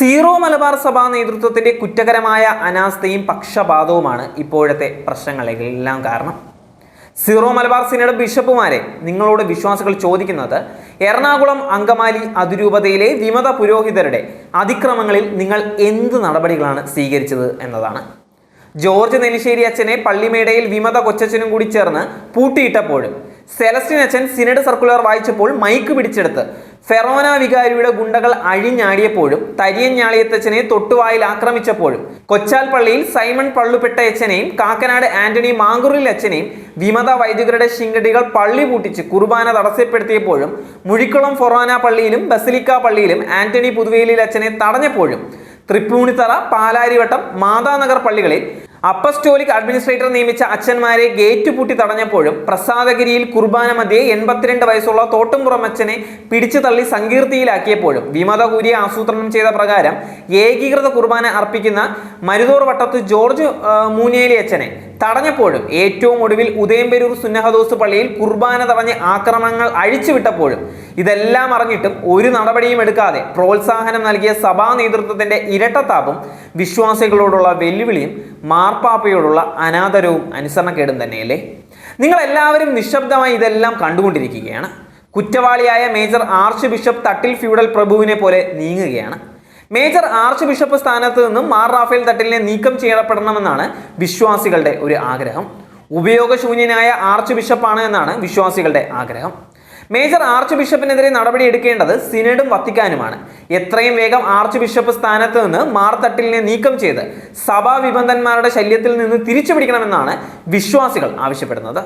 Zero Malabar സഭാ നേതൃത്വത്തിന്റെ കുറ്റകരമായ അനാസ്ഥയും പക്ഷപാതവുമാണ് ഇപ്പോഴത്തെ പ്രശ്നങ്ങളെല്ലാം കാരണം. സീറോ മലബാർ സിനഡ് ബിഷപ്പുമാരെ നിങ്ങളോട് വിശ്വാസികൾ ചോദിക്കുന്നത് എറണാകുളം അങ്കമാലി അതിരൂപതയിലെ വിമത പുരോഹിതരുടെ അതിക്രമങ്ങളിൽ നിങ്ങൾ എന്ത് നടപടികളാണ് സ്വീകരിച്ചത് എന്നതാണ്. ജോർജ് നെലിശ്ശേരി അച്ഛനെ പള്ളിമേടയിൽ വിമത കൊച്ചച്ഛനും കൂടി ചേർന്ന് പൂട്ടിയിട്ടപ്പോഴും സെലസ്റ്റിൻ അച്ഛൻ സിനഡ് സർക്കുലർ വായിച്ചപ്പോൾ മൈക്ക് പിടിച്ചെടുത്ത് ഫെറോന വികാരിയുടെ ഗുണ്ടകൾ അഴിഞ്ഞാടിയപ്പോഴും തരിയൻ ഞാളിയത്തച്ഛനെ തൊട്ടുവായിൽ ആക്രമിച്ചപ്പോഴും കൊച്ചാൽ പള്ളിയിൽ സൈമൺ പള്ളുപെട്ടയച്ചനെയും കാക്കനാട് ആന്റണി മാങ്കുറിൽ അച്ഛനെയും വിമത വൈദികരുടെ ശിങ്കടികൾ പള്ളി പൂട്ടിച്ച് കുർബാന തടസ്സപ്പെടുത്തിയപ്പോഴും മുഴിക്കുളം ഫൊറാന പള്ളിയിലും ബസിലിക്ക പള്ളിയിലും ആന്റണി പുതുവേലിൽ അച്ഛനെ തടഞ്ഞപ്പോഴും തൃപ്പൂണിത്തറ പാലാരിവട്ടം മാതാനഗർ പള്ളികളിൽ അപ്പസ്റ്റോലിക് അഡ്മിനിസ്ട്രേറ്റർ നിയമിച്ച അച്ഛന്മാരെ ഗേറ്റ് പൂട്ടി തടഞ്ഞപ്പോഴും പ്രസാദഗിരിയിൽ കുർബാന മധ്യേ എൺപത്തിരണ്ട് വയസ്സുള്ള തോട്ടുംപുറം അച്ഛനെ പിടിച്ചു തള്ളി സങ്കീർത്തിയിലാക്കിയപ്പോഴും വിമത കൂരിയെ ആസൂത്രണം ചെയ്ത പ്രകാരം ഏകീകൃത കുർബാന അർപ്പിക്കുന്ന മരുതോർ വട്ടത്ത് ജോർജ് മൂനേലി അച്ഛനെ തടഞ്ഞപ്പോഴും ഏറ്റവും ഒടുവിൽ ഉദയംപെരൂർ സുന്നഹദോസ് പള്ളിയിൽ കുർബാന തടഞ്ഞ് ആക്രമണങ്ങൾ അഴിച്ചുവിട്ടപ്പോഴും ഇതെല്ലാം അറിഞ്ഞിട്ടും ഒരു നടപടിയും എടുക്കാതെ പ്രോത്സാഹനം നൽകിയ സഭാ നേതൃത്വത്തിന്റെ ഇരട്ടത്താപ്പും വിശ്വാസികളോടുള്ള വെല്ലുവിളിയും മാർപ്പാപ്പയോടുള്ള അനാദരവും അനുസരണക്കേടും തന്നെയല്ലേ? നിങ്ങളെല്ലാവരും നിശബ്ദമായി ഇതെല്ലാം കണ്ടുകൊണ്ടിരിക്കുകയാണ്. കുറ്റവാളിയായ major archbishop Thattil feudal പ്രഭുവിനെ പോലെ നീങ്ങുകയാണ്. മേജർ ആർച്ച് ബിഷപ്പ് സ്ഥാനത്ത് നിന്നും മാർ റാഫേൽ തട്ടിലിനെ നീക്കം ചെയ്യപ്പെടണമെന്നാണ് വിശ്വാസികളുടെ ഒരു ആഗ്രഹം. ഉപയോഗശൂന്യനായ ആർച്ച് ബിഷപ്പാണ് എന്നാണ് വിശ്വാസികളുടെ ആഗ്രഹം. മേജർ ആർച്ച് ബിഷപ്പിനെതിരെ നടപടി എടുക്കേണ്ടത് സിനഡും വത്തിക്കാനുമാണ്. എത്രയും വേഗം ആർച്ച് ബിഷപ്പ് സ്ഥാനത്ത് നിന്ന് മാർ തട്ടിലിനെ നീക്കം ചെയ്ത് സഭാ വിബന്ധന്മാരുടെ ശല്യത്തിൽ നിന്ന് തിരിച്ചു പിടിക്കണമെന്നാണ് വിശ്വാസികൾ ആവശ്യപ്പെടുന്നത്.